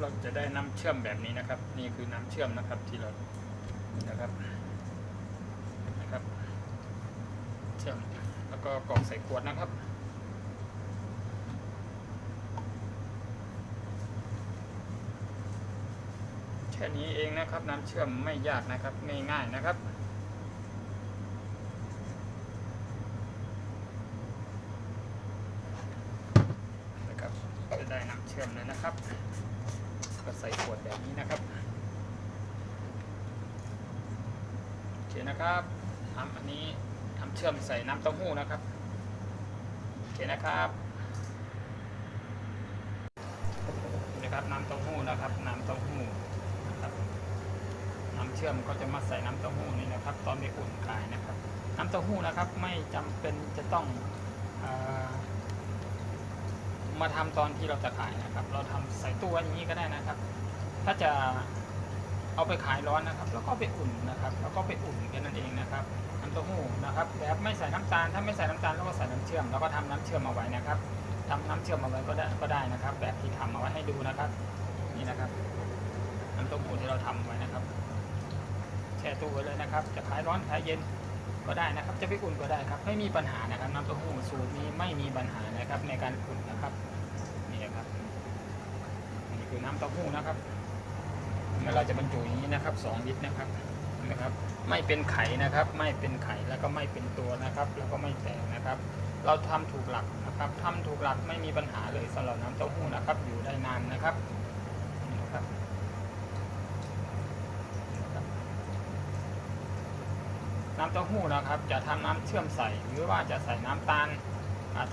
เราจะได้น้ำเชื่อมแบบนี้นะครับ นี่คือน้ำเชื่อมนะครับที่เรานะครับนะครับ เชื่อมแล้วก็กรอกใส่ขวดนะครับแค่นี้เองนะครับน้ำเชื่อมไม่ยากนะครับง่ายๆนะครับนะครับจะได้น้ำเชื่อมเลยนะครับ ก็ใส่ขวดแบบนี้นะครับโอเคนะครับน้ำอันนี้น้ำเชื่อมใส่น้ำเต้าหู้นะครับโอเคนะครับนี่นะครับน้ำเต้าหู้นะครับน้ำเต้าหู้นะครับน้ำเชื่อมก็จะมาใส่น้ำเต้าหู้นี่นะครับ ตอนไปอุ่นขายนะครับ น้ำเต้าหู้นะครับไม่จำเป็นจะต้องอ มาทำตอนที่เราจะขายนะครับ เราทำใส่ตู้ไว้อย่างนี้ก็ได้นะครับ ถ้าจะเอาไปขายร้อนนะครับ แล้วก็ไปอุ่นนะครับ แล้วก็ไปอุ่นแค่นั้นเองนะครับน้ำเต้าหู้นะครับแบบไม่ใส่น้ำตาล ถ้าไม่ใส่น้ำตาลแล้วก็ใส่น้ำเชื่อม แล้วก็ทำน้ำเชื่อมเอาไว้นะครับทำน้ำเชื่อมเอาไว้ก็ได้ก็ได้นะครับ แบบที่ทำเอาไว้ให้ดูนะครับ นี่นะครับน้ำเต้าหู้ที่เราทำไว้นะครับแช่ตู้ไว้เลยนะครับ จะขายร้อนขายเย็น ก็ได้นะครับ จะไปอุ่นก็ได้ครับ ไม่มีปัญหานะครับน้ำเต้าหู้สูตรนี้ไม่มีปัญหานะครับในการอุ่นนะครับนี่นะครับนี่คือน้ำเต้าหู้นะครับแล้วเราจะบรรจุอย่างนี้นะครับสองลิตรนะครับนะครับ ไม่เป็นไข่นะครับ ไม่เป็นไข่แล้วก็ไม่เป็นตัวนะครับ แล้วก็ไม่แตกนะครับ เราทำถูกหลักนะครับทำถูกหลักไม่มีปัญหาเลยสำหรับน้ำเต้าหู้นะครับ อยู่ได้นานนะครับนี่นะครับ น้ำเต้าหู้นะครับ จะทำน้ำเชื่อมใส่หรือว่าจะใส่น้ำตาล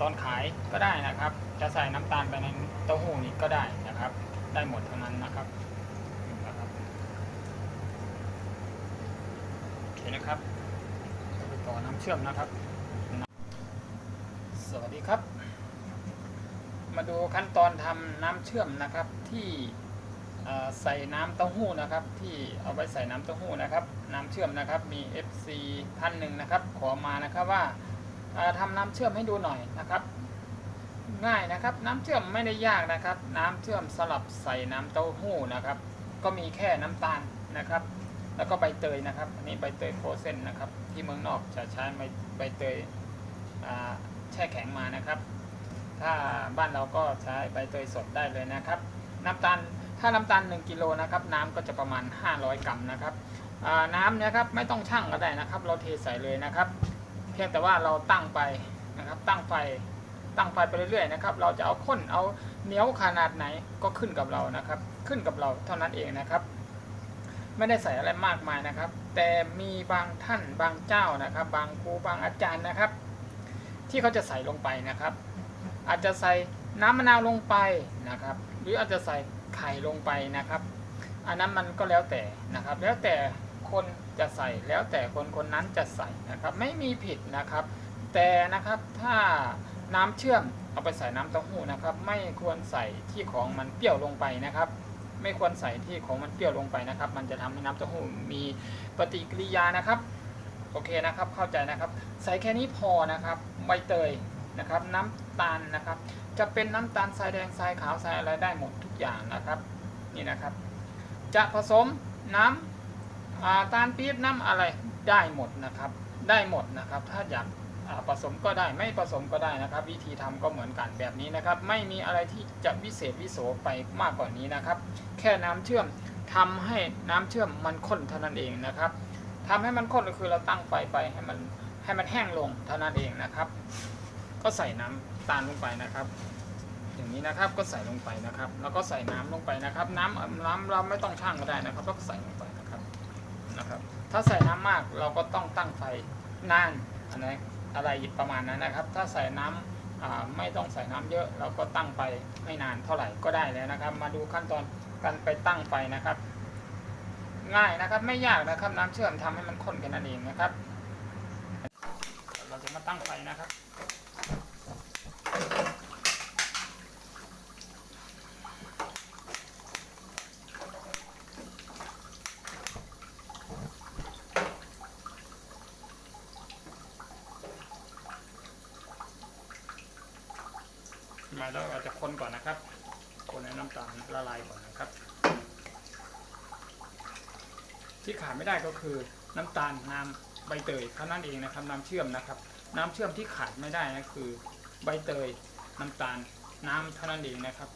ตอนขายก็ได้นะครับ จะใส่น้ำตาลไปในเต้าหู้นี้ก็ได้นะครับ ได้หมดเทั้งนั้นนะครับโอเคนะครับไปต่อน้ำเชื่อมนะครับ สวัสดีครับ มาดูขั้นตอนทำน้ำเชื่อมนะครับที่ ใส่น้ำเต้าหู้นะครับ ที่เอาไว้ใส่น้ำเต้าหู้นะครับ น้ำเชื่อมนะครับมี FC ท่านหนึ่งนะครับ ขอมานะครับว่าทำน้ำเชื่อมให้ดูหน่อยนะครับ ง่ายนะครับ น้ำเชื่อมไม่ได้ยากนะครับ น้ำเชื่อมสลับใส่น้ำเต้าหู้นะครับ ก็มีแค่น้ำตาลนะครับ แล้วก็ใบเตยนะครับ อันนี้ใบเตยโฟรเซนนะครับ ที่เมืองนอกจะใช้ใบใบเตยแช่แข็งมานะครับ ถ้าบ้านเราก็ใช้ใบเตยสดได้เลยนะครับ น้ำตาล ถ้าน้ำตาล1กิโลนะครับน้ำก็จะประมาณ 500 กรัมนะครับน้ำเนี่ยครับไม่ต้องชั่งก็ได้นะครับ เราเทใส่เลยนะครับ เพียงแต่ว่าเราตั้งไปนะครับตั้งไฟตั้งไฟไปเรื่อยๆนะครับเราจะเอาข้นเอาเหนียวขนาดไหนก็ขึ้นกับเรานะครับ ขึ้นกับเราเท่านั้นเองนะครับ ไม่ได้ใส่อะไรมากมายนะครับ แต่มีบางท่านบางเจ้านะครับ บางครูบางอาจารย์นะครับ ที่เขาจะใส่ลงไปนะครับ อาจจะใส่น้ำมะนาวลงไปนะครับ หรืออาจจะใส่ ไข่ลงไปนะครับ อันนั้นมันก็แล้วแต่นะครับ แล้วแต่คนจะใส่แล้วแต่คนคนนั้นจะใส่นะครับ ไม่มีผิดนะครับ แต่นะครับถ้าน้ำเชื่อมเอาไปใส่น้ำเต้าหู้นะครับ ไม่ควรใส่ที่ของมันเปรี้ยวลงไปนะครับ ไม่ควรใส่ที่ของมันเปรี้ยวลงไปนะครับ มันจะทำให้น้ำเต้าหู้มีปฏิกิริยานะครับ โอเคนะครับเข้าใจนะครับ ใส่แค่นี้พอนะครับใบเตย นะครับ น้ำตาลนะครับ จะเป็นน้ำตาลทรายแดงทรายขาวทรายอะไรได้หมดทุกอย่างนะครับนี่นะครับ จะผสมน้ำอ่าตาลปี๊บน้ำอะไรได้หมดนะครับ ได้หมดนะครับ ถ้าอยากผสมก็ได้ไม่ผสมก็ได้นะครับ วิธีทำก็เหมือนกันแบบนี้นะครับ ไม่มีอะไรที่จะวิเศษวิโสไปมากกว่านี้นะครับ แค่น้ำเชื่อมทำให้น้ำเชื่อมมันข้นเท่านั้นเองนะครับทำให้มันข้นก็คือเราตั้งไฟไปให้มันให้มันแห้งลงเท่านั้นเองนะครับ ก็ใส่น้ำตาลลงไปนะครับ อย่างนี้นะครับก็ใส่ลงไปนะครับ แล้วก็ใส่น้ำลงไปนะครับ น้ำน้ำเราไม่ต้องชั่งก็ได้นะครับแล้วก็ใส่ลงไปนะครับนะครับ ถ้าใส่น้ำมากเราก็ต้องตั้งไฟนานอะไรอะไรประมาณนั้นนะครับ ถ้าใส่น้ำอ่าไม่ต้องใส่น้ำเยอะ เราก็ตั้งไปไม่นานเท่าไหร่ก็ได้แล้วนะครับ มาดูขั้นตอนการไปตั้งไฟนะครับ ง่ายนะครับไม่ยากนะครับ น้ำเชื่อมทำให้มันข้นแค่นั้นเองนะครับ เราจะมาตั้งไฟนะครับ มาแล้วเราจะ คนก่อนนะครับคคนให้น้ำตาลละลายก่อนนะครับ ที่ขาดไม่ได้ก็คือน้ำตาลน้ำใบเตยเท่านั้นเองนะครับน้ำเชื่อมนะครับ น้ำเชื่อมที่ขาดไม่ได้นะคือใบเตยน้ำตาลน้ำเท่านั้นเองนะครับ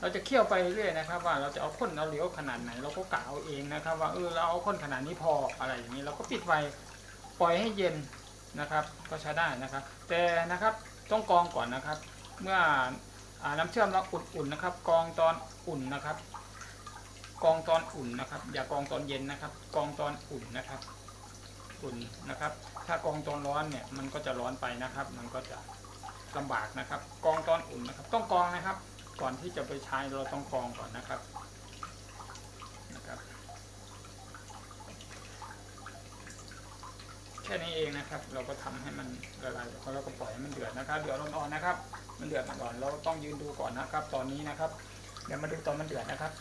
เราจะเคี่ยวไปเรื่อยนะครับ ว่าเราจะเอาข้นเอาเหลวขนาดไหน เราก็กะเอาเองนะครับ ว่าเออเราเอาข้นขนาดนี้พออะไรอย่างนี้ เราก็ปิดไฟปล่อยให้เย็นนะครับ ก็ใช้ได้นะครับ แต่นะครับต้องกรองก่อนนะครับ เมื่อาน้ำเชื่อมเราอุ่นๆนะครับ กองตอนอุ่นนะครับ กองตอนอุ่นนะครับ อย่ากองตอนเย็นนะครับ กองตอนอุ่นนะครับ อุ่นนะครับ ถ้ากองตอนร้อนเนี่ยมันก็จะร้อนไปนะครับ มันก็จะลำบากนะครับ กองตอนอุ่นนะครับ ต้องกองนะครับ ก่อนที่จะไปใช้เราต้องกองก่อนนะครับ แค่นี้เองนะครับ เราก็ทำให้มันละลายแล้วเราก็ปล่อยให้มันเดือดนะครับเดือดร้อนๆนะครับ มันเดือดมาก่อนเราต้องยืนดูก่อนนะครับ ตอนนี้นะครับ เดี๋ยวมาดูตอนมันเดือดนะครับ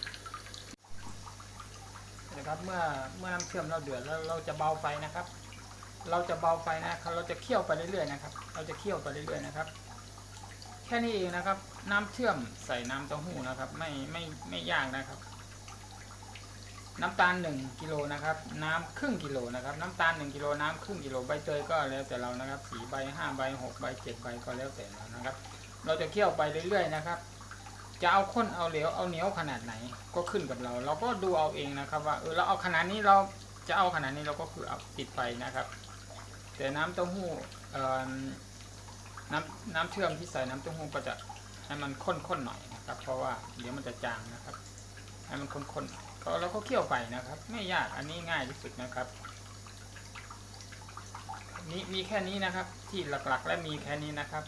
นะครับเมื่อเมื่อน้ำเชื่อมเราเดือดแล้วเราจะเบาไฟนะครับ เราจะเบาไฟนะครับ เราจะเคี่ยวไปเรื่อยๆนะครับ เราจะเคี่ยวไปเรื่อยๆนะครับ แค่นี้เองนะครับ น้ำเชื่อมใส่น้ำเต้าหู้นะครับ ไม่ไม่ไม่ยากนะครับ น้ำตาล 1กิโลนะครับ น้ำครึ่งกิโลนะครับ น้ำตาล 1กิโลน้ำครึ่งกิโลใบเตยก็แล้วแต่เรานะครับสีใบ5ใบ6ใบ7ใบก็แล้วแต่เรานะครับ เราจะเคี่ยวไปเรื่อยๆนะครับ จะเอาข้นเอาเหลวเอาเหนียวขนาดไหนก็ขึ้นกับเรา เราก็ดูเอาเองนะครับ ว่าเออเราเอาขนาดนี้เราจะเอาขนาดนี้เราก็คือเอาปิดไฟนะครับ แต่น้ำเต้าหู้เอ่อน้ำน้ำเชื่อมที่ใส่น้ำเต้าหู้ก็จะให้มันข้นๆหน่อยนะครับ เพราะว่าเดี๋ยวมันจะจางนะครับ ให้มันข้นๆหน่อย ก็เราก็เคี่ยวไปนะครับ ไม่ยากอันนี้ง่ายที่สุดนะครับมีมีแค่นี้นะครับ ที่หลักๆ และมีแค่นี้นะครับ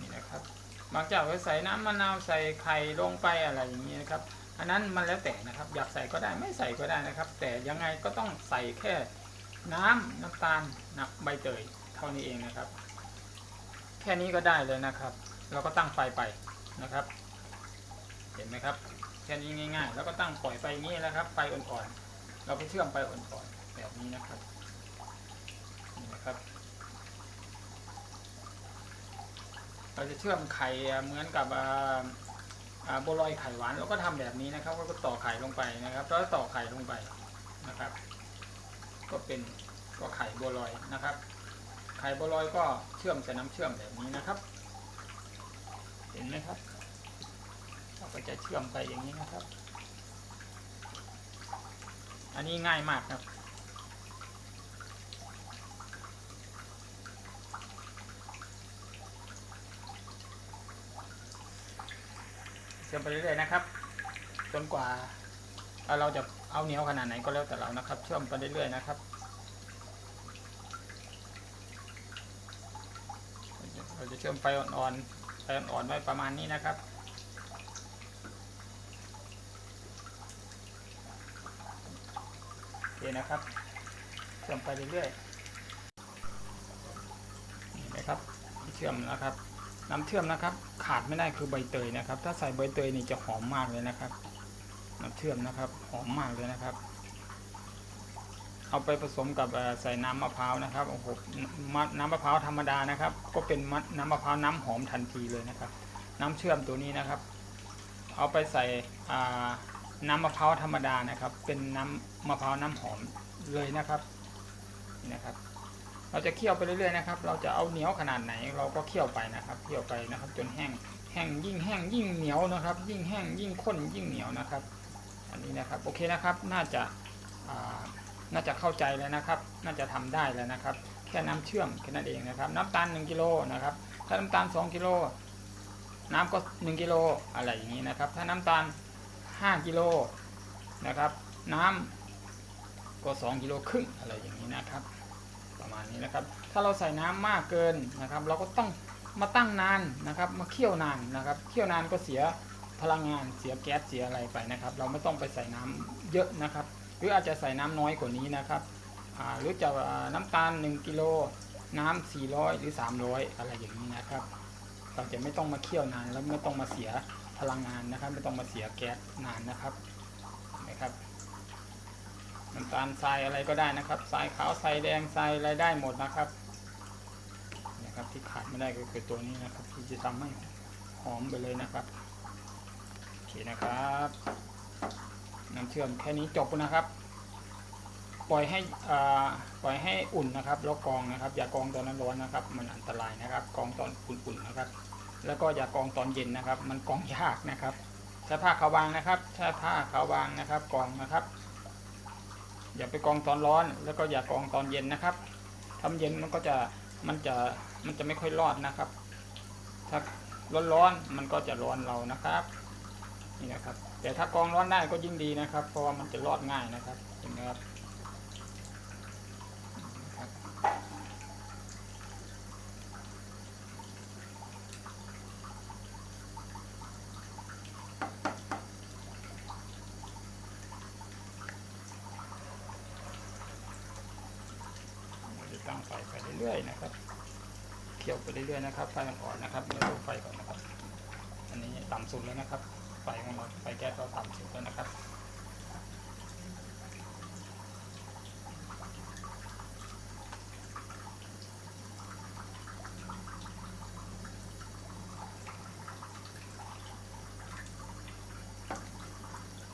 นี่นะครับบางเจ้าก็ใส่น้ำมะนาวใส่ไข่ลงไปอะไรอย่างนี้นะครับ อันนั้นมันแล้วแต่นะครับ อยากใส่ก็ได้ไม่ใส่ก็ได้นะครับ แต่ยังไงก็ต้องใส่แค่น้ำน้ำตาลน้ำใบเตยเท่านี้เองนะครับ แค่นี้ก็ได้เลยนะครับ เราก็ตั้งไฟไปนะครับ เห็นไหมครับ แค่นี้ง่ายๆ แล้วก็ตั้งปล่อยไฟอย่างนี้นะครับไฟอ่อนๆ เราก็เชื่อมไปอ่อนๆ แบบนี้นะครับ นี่นะครับ เราจะเชื่อมไข่เหมือนกับอ่าอ่าบัวลอยไข่หวานเราก็ทำแบบนี้นะครับ ก็ต่อไข่ลงไปนะครับ แล้วต่อไข่ลงไปนะครับ ก็เป็นก็ไข่บัวลอยนะครับ ไข่บัวลอยก็เชื่อมใส่น้ำเชื่อมแบบนี้นะครับ เห็นไหมครับ เราก็จะเชื่อมไปอย่างนี้นะครับ อันนี้ง่ายมากครับ เชื่อมไปเรื่อยๆนะครับ จนกว่าเราจะเอาเหนียวขนาดไหนก็แล้วแต่เรานะครับ เชื่อมไปเรื่อยๆนะครับเราจะเชื่อมไฟอ่อนๆไฟอ่อนๆไว้ประมาณนี้นะครับ โอเค นะครับเชื่อมไปเรื่อยๆนี่นะครับเชื่อมนะครับ น้ำเชื่อมนะครับ ขาดไม่ได้คือใบเตยนะครับ ถ้าใส่ใบเตยนี่จะหอมมากเลยนะครับ น้ำเชื่อมนะครับหอมมากเลยนะครับ เอาไปผสมกับใส่น้ำมะพร้าวนะครับโอ้โหน้ำมะพร้าวธรรมดานะครับ ก็เป็นน้ำมะพร้าวน้ำหอมทันทีเลยนะครับ น้ำเชื่อมตัวนี้นะครับ เอาไปใส่อ่า น้ำมะพร้าวธรรมดานะครับ เป็นน้ำมะพร้าวน้ำหอมเลยนะครับนะครับ เราจะเคี่ยวไปเรื่อยๆนะครับ เราจะเอาเหนียวขนาดไหน เราก็เคี่ยวไปนะครับเคี่ยวไปนะครับ จนแห้งแห้งยิ่งแห้งยิ่งเหนียวนะครับ ยิ่งแห้งยิ่งข้นยิ่งเหนียวนะครับ อันนี้นะครับโอเคนะครับน่าจะน่าจะเข้าใจแล้วนะครับ น่าจะทำได้แล้วนะครับ แค่น้ำเชื่อมแค่นั้นเองนะครับ น้ำตาล1กิโลนะครับ ถ้าน้ำตาล2กิโลน้ำก็1กิโลอะไรอย่างนี้นะครับ ถ้าน้ำตาล 5กิโลนะครับ น้ำก็ 2กิโลครึ่งอะไรอย่างนี้นะครับ ประมาณนี้นะครับ ถ้าเราใส่น้ำมากเกินนะครับ เราก็ต้องมาตั้งนานนะครับ มาเคี่ยวนานนะครับเคี่ยวนานก็เสียพลังงานเสียแก๊สเสียอะไรไปนะครับ เราไม่ต้องไปใส่น้ำเยอะนะครับ หรืออาจจะใส่น้ำน้อยกว่านี้นะครับหรือจะน้ำตาล 1กิโลน้ำ400 หรือ 300 อะไรอย่างนี้นะครับ เราจะไม่ต้องมาเคี่ยวนานแล้วไม่ต้องมาเสีย พลังงานนะครับ ไม่ต้องมาเสียแก๊สนานนะครับนะครับน้ำตาลทรายอะไรก็ได้นะครับทรายขาวทรายแดงทรายอะไรได้หมดนะครับนะครับที่ขาดไม่ได้ก็คือตัวนี้นะครับ ที่จะทำให้หอมไปเลยนะครับโอเคนะครับน้ำเชื่อมแค่นี้จบนะครับ ปล่อยให้อ่าปล่อยให้อุ่นนะครับ แล้วกองนะครับ อย่ากองตอนนั้นร้อนนะครับ มันอันตรายนะครับ กองตอนอุ่นๆนะครับ แล้วก็อย่ากองตอนเย็นนะครับ มันกองยากนะครับใช้ผ้าขาวบางนะครับใช้ผ้าขาวบางนะครับกองนะครับ อย่าไปกองตอนร้อน แล้วก็อย่ากองตอนเย็นนะครับทำเย็นมันก็จะมันจะมันจะไม่ค่อยรอดนะครับ ถ้าร้อนๆมันก็จะร้อนเรานะครับนี่นะครับ แต่ถ้ากองร้อนได้ก็ยิ่งดีนะครับ เพราะว่ามันจะรอดง่ายนะครับเห็นไหมครับเราจะตั้งไฟไป เรื่อยๆนะครับ เคี่ยวไปเรื่อยๆนะครับไฟอ่อนๆนะครับเดี๋ยวดูไฟก่อนนะครับ อันนี้ต่ำสุดแล้วนะครับ ไฟของเราไฟแก๊สเราต่ำสุดแล้วนะครับ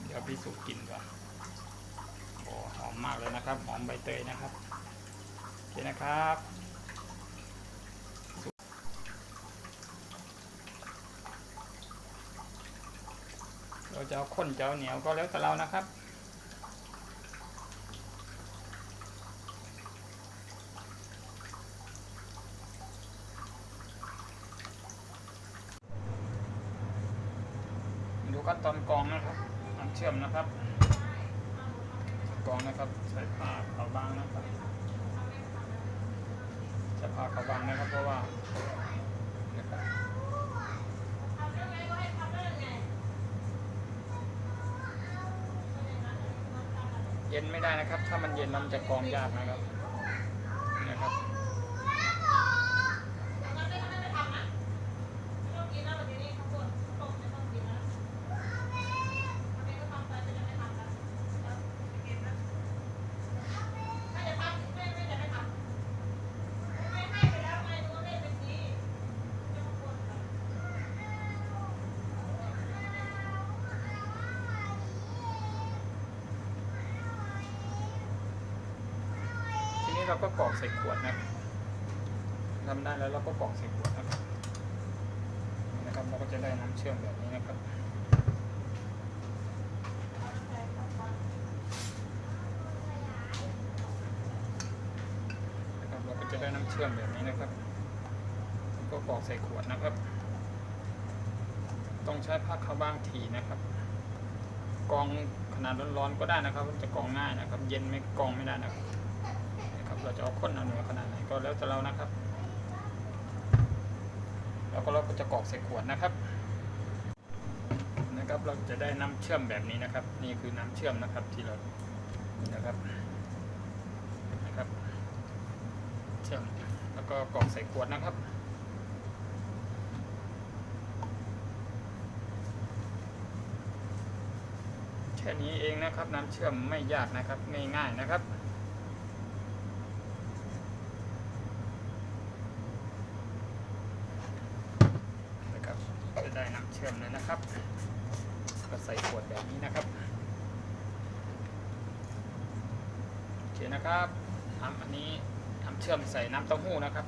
เดี๋ยวพี่สุกกินก่อนโอ้หอมมากเลยนะครับ หอมใบเตยนะครับ เคนะครับ เราจะเอาข้นจะเอาเหนียวก็แล้วแต่เรานะครับดูขั้นตอนกองนะครับน้ำเชื่อมนะครับกองนะครับใช้ผ้าขาวบางนะครับ ใช้ผ้าขาวบางนะครับ เพราะว่าเย็นไม่ได้นะครับ ถ้ามันเย็นมันจะกรองยากนะครับ เราก็กรอกใส่ขวดนะทำได้แล้วเราก็กรอกใส่ขวดนะครับนะครับเราก็จะได้น้ำเชื่อมแบบนี้นะครับนะครับ เราก็จะได้น้ำเชื่อมแบบนี้นะครับ ก็กรอกใส่ขวดนะครับ ต้องใช้ผ้าขาวบางถีนะครับกรองขนาดร้อนๆก็ได้นะครับ จะกรองง่ายนะครับ เย็นไม่กรองไม่ได้นะครับนะครับ เราจะเอาข้นเอาเหนือขนาดไหนก็แล้วแต่เรานะครับ แล้วก็เราก็จะกรอกใส่ขวดนะครับนะครับ เราจะได้น้ำเชื่อมแบบนี้นะครับ นี่คือน้ำเชื่อมนะครับที่เรานะครับนะครับ เชื่อมแล้วก็กรอกใส่ขวดนะครับแค่นี้เองนะครับ น้ำเชื่อมไม่ยากนะครับ ง่ายๆนะครับจะได้น้ำเชื่อมเลยนะครับ ก็ใส่ขวดแบบนี้นะครับ โอเคนะครับทำอันนี้ทำเชื่อมใส่น้ำเต้าหู้นะครับ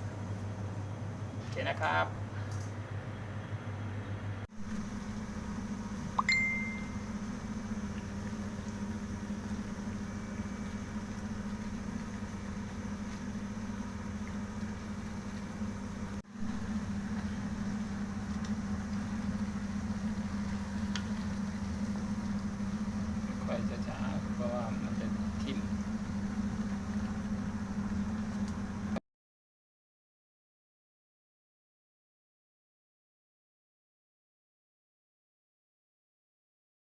โอเคนะครับ